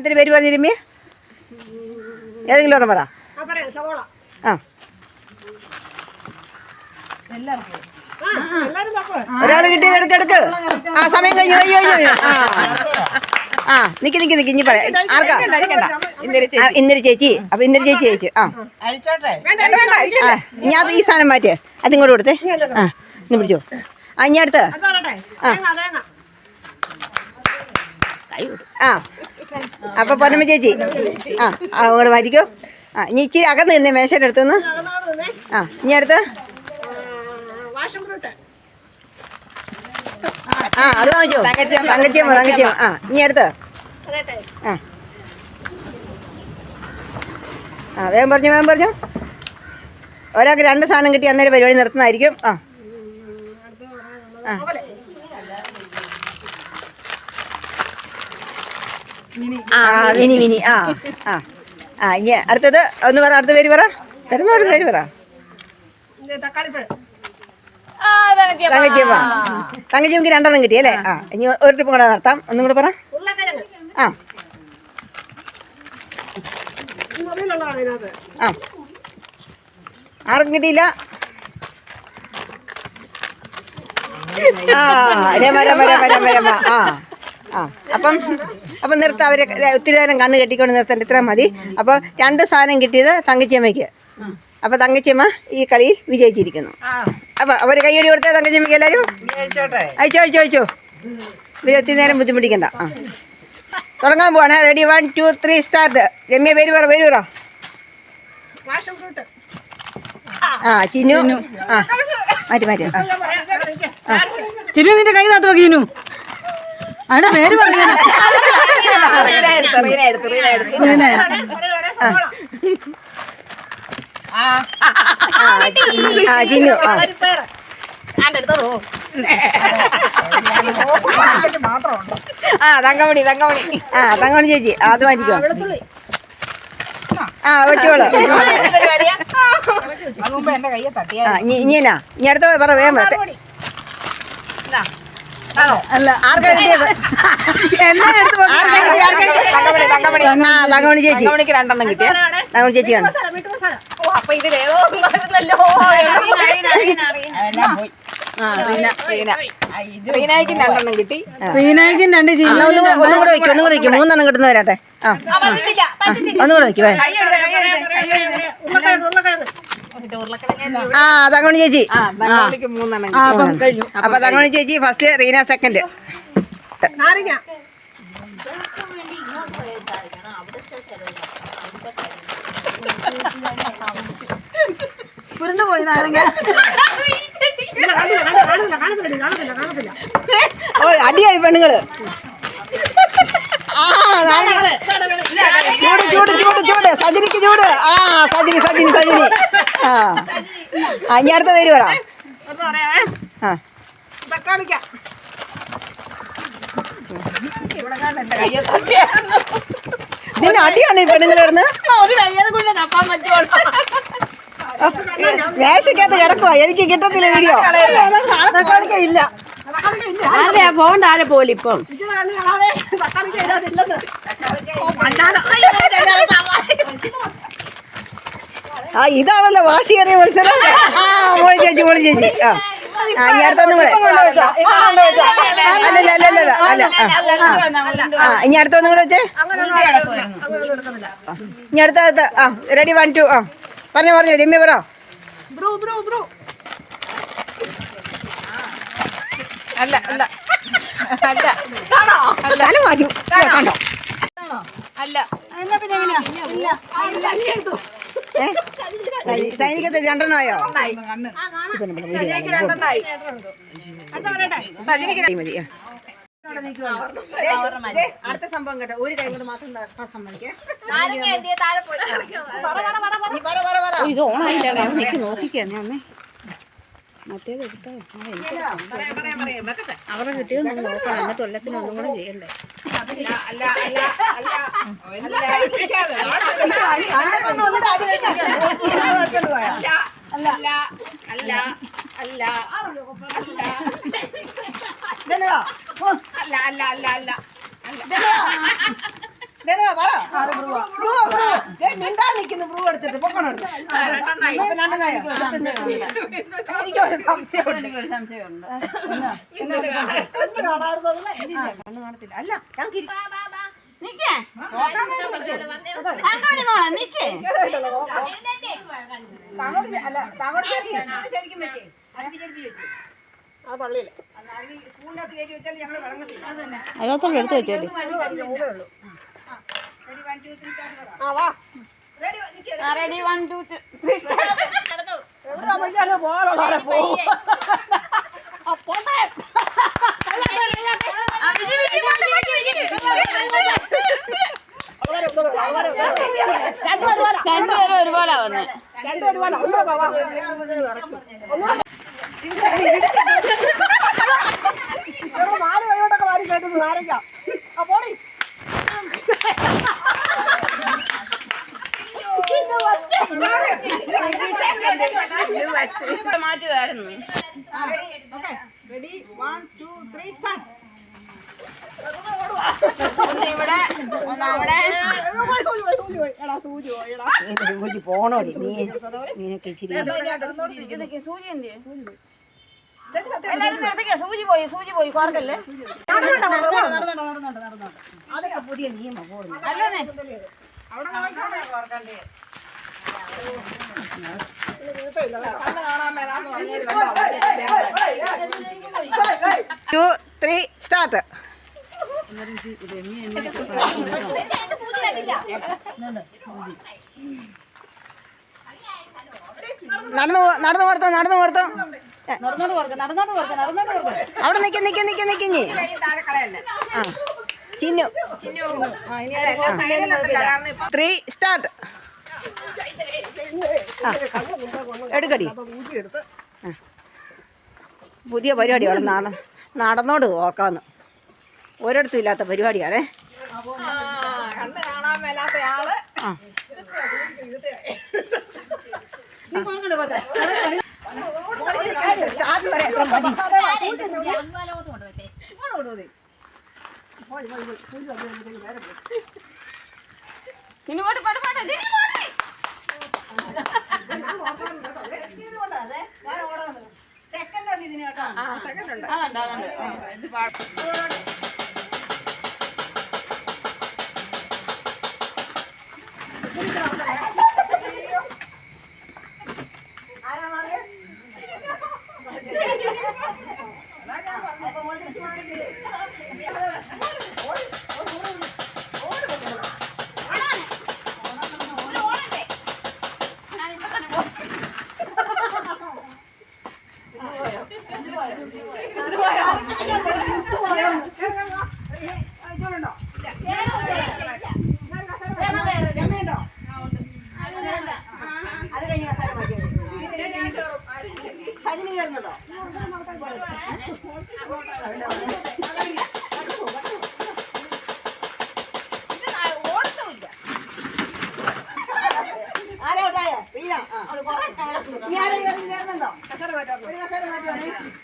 എന്തിന് പേര് പറഞ്ഞിരുമ്മേ ഏതെങ്കിലും ഒരെണ്ണം പറ. ആ ഒരാൾ കിട്ടിയത് എടുക്ക് എടുക്ക്. ആ സമയം കഴിഞ്ഞു അയ്യോ അയ്യോ അയ്യോ. ആ. ആ നിക്ക് നിക്ക് നിക്ക് ഇനി പറയാം. ആർക്കാ? ഇന്ദിര ചേച്ചി. അപ്പൊ ഇന്ദിര ചേച്ചി ചേച്ചി ആ. ഞാൻ അത് ഈ സാധനം മാറ്റിയേ. അതിങ്ങോട്ട് കൊടുത്തേ. ആ ഇന്ന് പിടിച്ചോ. ആ ഇനി അടുത്ത്. ആ. ആ. അപ്പൊ പൊന്നമ്മ ചേച്ചി. ആ അങ്ങോട്ട് വരിക്കോ. ആ ഇനി ഇച്ചിരി അകന്ന് നിന്നേ മേശയുടെ അടുത്തുനിന്ന്. ആ ഇനി അടുത്ത്. ആ, അത് വാങ്ങിച്ചോ. തങ്കച്ചിയമ്മ തങ്കച്ചിയമ്മ. ആ ഇനി അടുത്ത്. ആ. ആ വേഗം പറഞ്ഞു വേഗം പറഞ്ഞു. ഒരാൾക്ക് രണ്ട് സാധനം കിട്ടി അന്നേരം പരിപാടി നിർത്തുന്നതായിരിക്കും ആ. ആ മിനി മിനി ആ ആ. ആ ഇനി അടുത്തത് ഒന്ന് പറ അടുത്ത പേര് പറ. തരുന്ന അടുത്ത പേര് പറ. ഇത് തങ്കച്ചി തങ്കച്ചിയമ്മക്ക് രണ്ടെണ്ണം കിട്ടി അല്ലേ? ആ. ഇനി ഒരു ട്രിപ്പ് കൂടെ നടത്താം. ഒന്നും കൂടെ പറ. ആ. ആ. ആർക്കും കിട്ടിയില്ല. ആ രമ രമ രമ രമ രമ. ആ ആ. അപ്പം അപ്പം നിർത്ത അവരെ ഒത്തിരി നേരം കണ്ണ് കെട്ടിക്കൊണ്ട് നിർത്തേണ്ട ഇത്ര മതി. അപ്പോൾ രണ്ട് സാധനം കിട്ടിയത് തങ്കച്ചിയമ്മയ്ക്ക്. അപ്പോൾ തങ്കച്ചിയമ്മ ഈ കളിയിൽ വിജയിച്ചിരിക്കുന്നു. അപ്പോൾ അവർ കൈയടി കൊടുത്താൽ തങ്കച്ചിയമ്മയ്ക്ക് എല്ലാവരും അയച്ചോ അയച്ചോ അയച്ചോ. ഇവർ ഒത്തിരി നേരം ബുദ്ധിമുട്ടിക്കണ്ട. ആ. തുടങ്ങാൻ പോവാണ്. Ready one two three start Ramya പേര് പറ പേര് പറ. ആ ചിന്നു. ആ മാറ്റി മാറ്റി. ആ. ചിന്നു നിന്റെ കൈ താത്തു ചിന്നു. അവിടെ പേര് പറഞ്ഞു. തങ്കമണി തങ്കമണി ആ തങ്കമണി ചേച്ചി ആ, വെച്ചോളൂ ഇനി ഇനി അടുത്ത പറ വേഗം അല്ല. ആർക്കാ കിട്ടിയത്? എടുത്ത് തങ്കമണി. ചേച്ചി. തങ്കമണിക്ക് രണ്ടെണ്ണം കിട്ടിയ തങ്കമണി ചേച്ചി അപ്പൊ ഇതിലേതോ റീനായിക്ക് രണ്ടെണ്ണം കിട്ടി. റീനായിക്കും രണ്ട് ഒന്നും കൂടെ ഒന്നും കൂടെ വയ്ക്കും ഒന്നും കൂടെ വയ്ക്കും മൂന്നെണ്ണം കിട്ടുന്ന വരാട്ടെ ആ ഒന്നും കൂടെ വയ്ക്കുവേ ആ തങ്ങോട്ട് ചേച്ചി. അപ്പൊ തങ്ങോട്ട് ചേച്ചി ഫസ്റ്റ് റീന സെക്കൻഡ് നാരങ്ങ. പുരണ്ടു പോയി നാരങ്ങ. ഓ അടിയായി പെണ്ണുങ്ങൾ. ആ നാരങ്ങ. ചൂട് ചൂട് ചൂട് ചൂട്. സജിനിക്ക് ചൂട്. ആ സജിനി സജിനി സജിനി. ആ. ഇനി അടുത്ത പേര് പറ. ആ. ഇതിന്റെ അടിയാണ് ഈ പറ്റുള്ളൂ. മേശക്കകത്ത് കിടക്കുവാ. എനിക്ക് കിട്ടത്തില്ല വീഡിയോ. ഇല്ല. അതെ ഫോൺ താഴെ പോലെ ഇപ്പം? ആ ഇതാണല്ലോ വാശിയേറിയ മത്സരം. ആ മോളി ചേച്ചി മോളി ചേച്ചി. ആ ആ ഇനി അടുത്തൊന്നും കൂടെ. അല്ലല്ല അല്ലല്ല അല്ല ആ. ആ ഇനി അടുത്തൊന്നും കൂടെ വെച്ചേ? ഇനി അടുത്ത അടുത്ത ആ റെഡി വൺ ടു ആ. പറഞ്ഞു പറഞ്ഞു രമ്യ പറ. അല്ല ബ്രൂ, ബ്രൂ. അല്ല അല്ല. അല്ല. മാറ്റി. കണ്ടോ? അല്ല. ഏ സൈ- സൈനികത്തിൽ രണ്ടെണ്ണമായോ? മതി അടുത്ത സംഭവം കേട്ടോ. ഒരു കൈ കൊണ്ട് മാത്രം തട്ടാൻ സമ്മതിക്കേ. ഇത് ഓണായില്ലേ നോക്കിക്കേ അമ്മേ. മറ്റേത് എടുത്തോ? അവരെ കിട്ടിയത് നമ്മൾ നോക്കണം എന്നിട്ട് കൊല്ലത്തിന് ഒന്നും കൂടെ ചെയ്യണ്ടേ അല്ല അല്ല അല്ല അല്ല അല്ല ഇതെന്നതാ? ഇതെന്നാ പറ ബ്രൂ ബ്രൂ ഏയ് മിണ്ടാൻ നിൽക്കുന്നു ബ്രൂ എടുത്തിട്ട്. പൊക്കണം അപ്പൊ രണ്ടെണ്ണായോ എനിക്ക് ഒരു സംശയമുണ്ട്. അല്ല ഞാൻ നിക്കേ. മോളെ നിക്കേ. ശരിക്കും വെച്ചേ വെച്ചാൽ ഞങ്ങൾ എടുത്ത് വെച്ചേ റെഡി വൺ ടു ത്രീ എവിടെ വിളിച്ചാലും പോകാനുള്ള പോകും രണ്ടുപേരും ഒരുപോലെ വന്ന്. നാല് കൈകൊണ്ടൊക്കെ വാരി കയറ്റുന്നു നാരങ്ങ ആ പോടി മാറ്റുമായിരുന്നു ready one two three start അവിടെ സൂചി പോണോ നീ നീനൊക്കെ ഇച്ചിരി സൂചി പോയി സൂചി പോയി കോർക്കല്ലേ അതൊക്കെ പുതിയ നിയമം അല്ലേ ടു ത്രീ സ്റ്റാർട്ട് നടന്നു നടന്നു പുറത്തോ നടന്നു കോർക്ക അവിടെ നിക്ക നിക്ക നിക്ക നിക്കിഞ്ഞി ചിന്നു. ത്രീ സ്റ്റാർട്ട് ആ എടുക്കടി. പുതിയ പരിപാടിയാണ് നട നടന്നോട് ഓർക്കാന്ന് ഒരിടത്തും ഇല്ലാത്ത പരിപാടിയാണേ ആ ഇനി പോട്ട് പോട്ടെ. സെക്കൻഡ് ഉണ്ട് ഇതിന് അതുണ്ട് അതുണ്ട് ആ, ഇത് പാട്ട് ഇതുണ്ടോ Beli.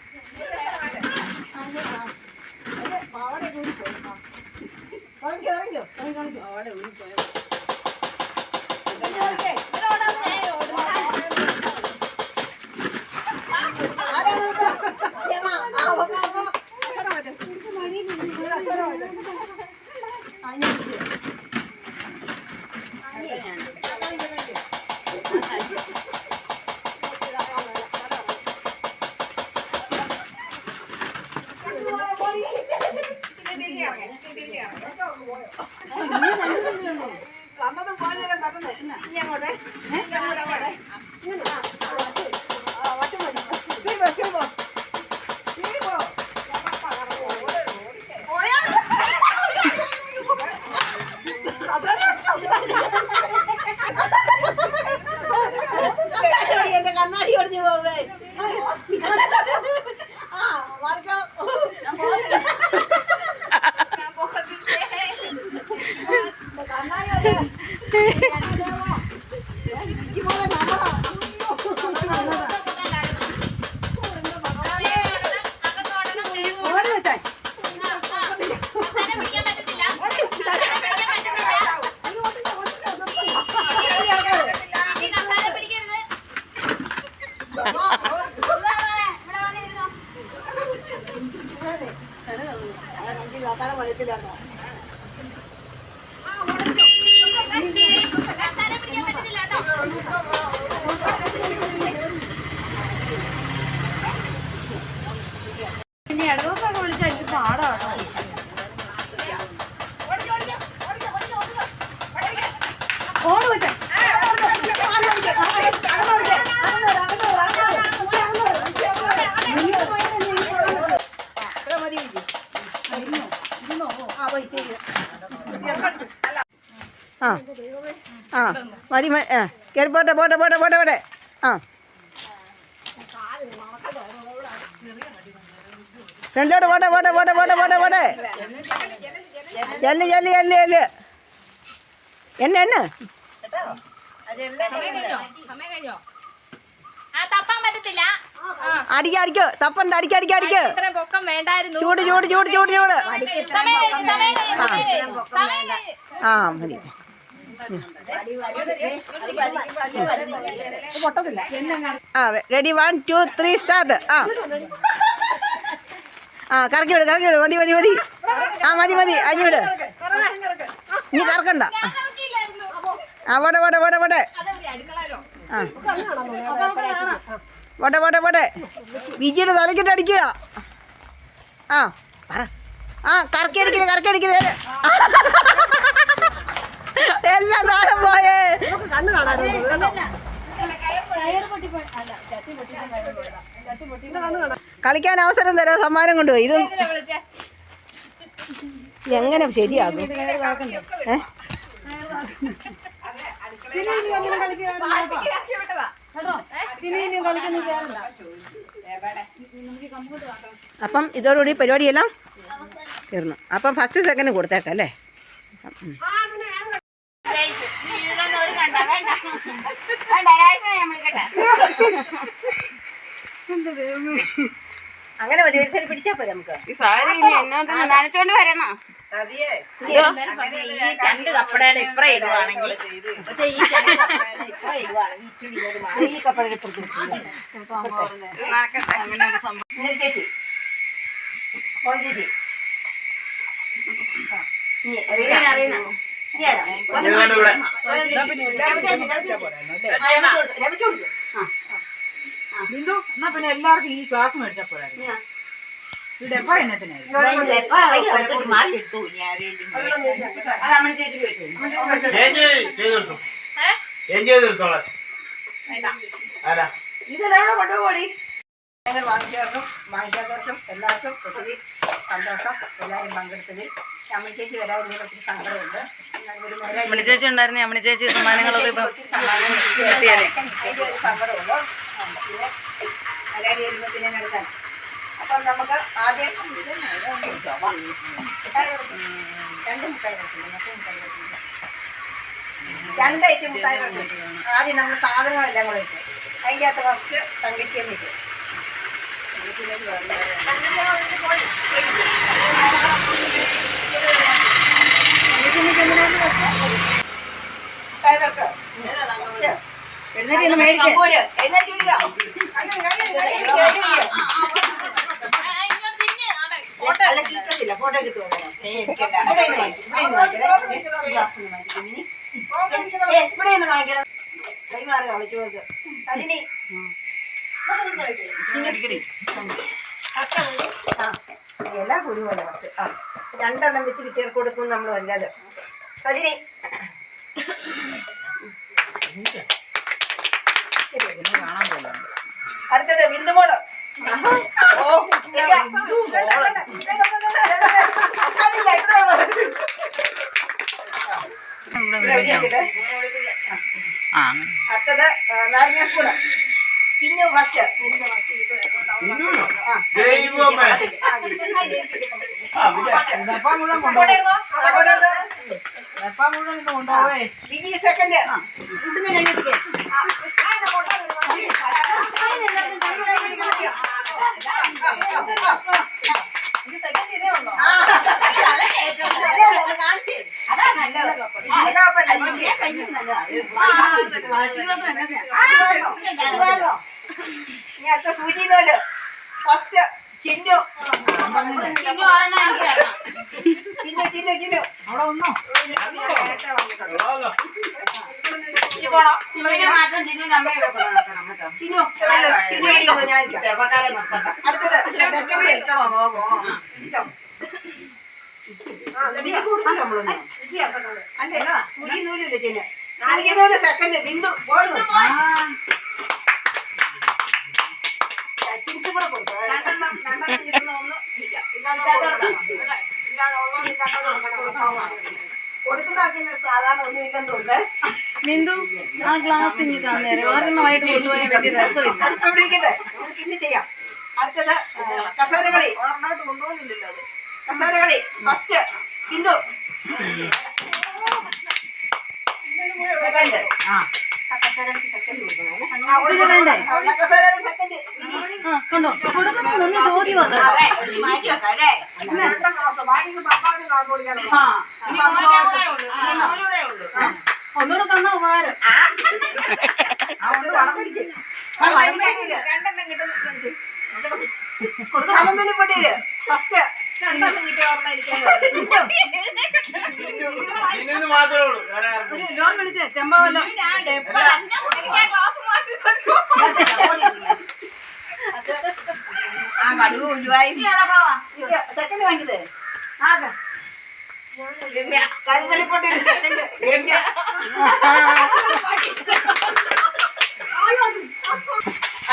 അങ്ങോട്ടെ ഇനി അങ്ങോട്ട് അങ്ങോട്ടെ ആ, ആ, വശം മതി. ഇനി പോ, ഇനി പോ. ഇനി പോ. ഓടിയാ. കണ്ണാടി ഓടി, എന്റെ കണ്ണാടി ഒടിഞ്ഞു പോവേ ആ മറിക്കാം കണ്ണാടി ഓടിയാ. എനിക്ക് പോലെ നമ്മളാ ഇനി ഇടവൊക്കെ വിളിച്ചാൽ എനിക്ക് പാടാട്ടോ ഫോൺ വെച്ചാ അത്ര മതി ഇല്ലേ? ആ, പോയി ശരി. ആ ആ മതി ആ. കയറി പോട്ടെ പോട്ടെ പോട്ടെ പോട്ടെ പോട്ടെ. ആ. ഫ്രണ്ടിലോട്ട് പോട്ടെ പോട്ടെ പോട്ടെ പോട്ടെ പോട്ടെ പോട്ടെ. ചെല്ല് ചെല്ല് ചെല്ല് ചെല്ല്. എന്നെ എന്നെ. അടിക്ക അടിക്കോ. തപ്പണ്ട അടിക്ക അടിക്ക അടിക്ക്. ചൂട് ചൂട് ചൂട് ചൂട് ചൂട്. ആ മതി. ആ ready one two three start ആ. ആ കറക്കി വിട് കറക്കി വിട്. മതി മതി മതി. ആ മതി മതി. അഞ്ഞു വിട്. നീ കറക്കണ്ട. ആ വട വട അതെവിടെ അടുക്കളയിലോ ആ. പോട്ടെ പോട്ടെ പോട്ടെ. വിജിയുടെ തലക്കിട്ട് അടിക്കുക. ആ പറ. ആ കറക്കി അടിക്കൽ കറക്കി അടിക്കൽ. എല്ലാം നാടൻ പോയേ. കളിക്കാൻ അവസരം തരാം സമ്മാനം കൊണ്ടുപോയി. ഇതും എങ്ങനെ ശരിയാകും? ഏ? അപ്പം ഇതോടുകൂടി പരിപാടിയെല്ലാം തീർന്നു. അപ്പം ഫസ്റ്റ് സെക്കൻഡ് കൊടുത്തേക്കാം അല്ലേ? അങ്ങനെ മതി ഒരു സാരി പിടിച്ചാൽ പോയി നമുക്ക് നനച്ചോണ്ട് വരണോ. രണ്ട് കപ്പടയുടെ ഇപ്പറ ഇടുവാണെങ്കിൽ. പക്ഷേ ഈ രണ്ട് കപ്പടയുടെ ഇപ്പറ ഇടുവാണെങ്കിൽ ഇച്ചിരി ഇങ്ങോട്ട് മാറി. ഈ കപ്പടയുടെ ഇപ്പുറത്ത് ഓൻ ചേച്ചി. ആ. നീ അറിയണം. ഇനി ഒന്ന് ചേച്ചി. ആ, രമയ്ക്ക് കൊടുക്ക്, രമയ്ക്ക് കൊടുക്ക്. ബിന്ദു എന്നാ പിന്നെ എല്ലാവർക്കും ഈ ക്ലാസ് മേടിച്ചാ പോരായിരുന്നു. ഈ ഡെപ്പ എന്നത്തിനായിരുന്നു ഇതെല്ലാം കൊണ്ടുപോടി. വാങ്ങിച്ചവർക്കും വാങ്ങിക്കാത്തവർക്കും എല്ലാവർക്കും ഒത്തിരി സന്തോഷം. എല്ലാവരും പങ്കെടുത്തതിൽ. അമ്മ ചേച്ചി വരാതിരുന്നതിൽ ഒത്തിരി സങ്കടമുണ്ട്. അമ്മണി ചേച്ചി ഉണ്ടായിരുന്നേ അമ്മണി ചേച്ചി സമ്മാനങ്ങളൊക്കെ ഇപ്പൊ ഒരു സങ്കടമുള്ളൂ ആ, പിന്നെ മലയാളി വരുമ്പോൾ പിന്നെ അപ്പം നമുക്ക് ആദ്യം മുട്ടായി കൊടുക്കും. രണ്ട് മുട്ടായി കൊടുക്കുന്നു മറ്റേ മുട്ടായി കൊടുക്കുന്നില്ല രണ്ട് ഐറ്റം മുട്ടായി കൊടുക്കും ആദ്യം നമ്മൾ സാധനങ്ങളെല്ലാം കൂടെ ഇട്ടു അതിന്റെ അകത്ത് ഫസ്റ്റ് തങ്കച്ചിയും വെച്ചു മുട്ടായി ഫോട്ടോ കിട്ടുമോ ഇവിടെ നിന്ന് വാങ്ങിക്കണേ കൈമാറുക വിളിച്ചോർക്ക് അതിനി എല്ലാ കുരുവല്ല ഫസ്റ്റ് ആ രണ്ടെണ്ണം വെച്ച് കിട്ടിയാൽ കൊടുക്കും നമ്മൾ വല്ലത് സജിനി അടുത്തത് ബിന്ദുമോൾ ഓ അതില്ല ഇത്ര ആ അടുത്തത് നാരങ്ങാക്കൂട് ചിന്നു ഫസ്റ്റ് ആ ദൈവമേ. ഡെപ്പ മുഴുവൻ കൊണ്ടുപോയി അങ്ങോട്ട് ഇനി അടുത്ത സൂചി നോൽ ഫസ്റ്റ് ചിന്നു. ചിന്നു ചിന്നു ചിന്നു അവിടെ ഒന്നോ. ചിന്നു ഞാൻ. അടുത്തത്. അല്ലേ മുടി നൂലില്ല ചിന്നു? നാലിക നൂൽ സെക്കൻഡ് ബിന്ദു ബിന്ദു ആ ഗ്ലാസ് ഇനി തന്നേരം. ഒരെണ്ണമായിട്ട് കൊണ്ടുപോയാൽ വലിയ രസമില്ല. അടുത്തത് കസേരകളി ഒരെണ്ണമായിട്ട് കൊണ്ടുപോകുന്നില്ലല്ലോ അത്. കസേരകളി ഫസ്റ്റ് ബിന്ദു സെക്കൻഡ് ആ കസേരകളിക്ക് സെക്കൻഡ് കൊടുക്കണേ കസേരകളി സെക്കൻഡ്. കണ്ടോ കൊടുക്കണമെന്ന് ചോദ്യം അത് അതെ, എടുത്ത് മാറ്റി വെക്കാം, അല്ലേ? ഇന്ന് രണ്ടാം ക്ലാസ്. ബാക്കിക്ക് പപ്പാവിന് ക്ലാസ് കൊടുക്കാനുള്ളൂ. ആ ഇനി മോന്റെ കൂടെ ഉള്ളൂ. ഇനി മോനൂടെ ഉള്ളൂ. ആ. ഒന്നുകൂടെ തന്ന ഉപകാരം രണ്ടെണ്ണം ഫസ്റ്റ് ഉള്ളൂ വേറെ ആർക്കും ഇല്ല. ലോൺ വിളിച്ചേ ചെമ്പവല്ലോ എനിക്ക് ആ ഗ്ലാസ് മാറ്റി തരുമോ? ആ കടുവ് ഒഴിവായി സെക്കൻഡ് വാങ്ങിയത്. കരുതലിപ്പൊട്ടീര് സെക്കൻഡ്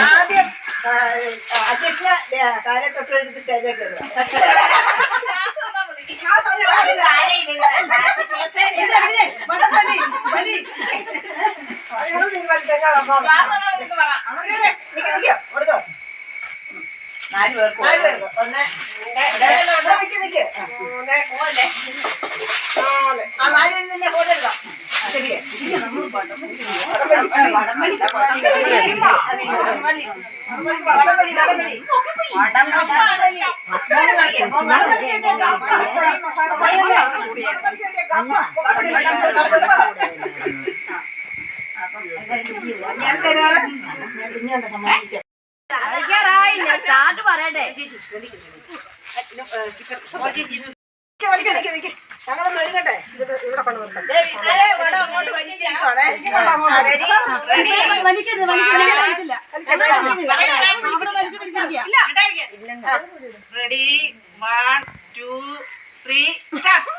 ആദ്യം അധ്യക്ഷ കാലെ തൊട്ട് സ്റ്റേജിൽ കയറുക ഗ്ലാസ് നാല് പേർക്ക് നാല് പേർക്ക്. ഒന്ന്, നിക്ക്, നിക്ക്. ആ. നാല്. പേര് നിന്നെ ഫോട്ടോ എടുക്കാം. ഞാൻ വടംവലി വടംവലി സ്റ്റാർട്ട് പറയട്ടെ. ഞങ്ങളൊന്ന് ഒരുങ്ങട്ടെ ഇവിടെ കൊണ്ട് നിർത്താം. ദേ, ഇവരെ വടം അങ്ങോട്ട് വലിച്ചിരിക്കുവാണേ. Ready one two three start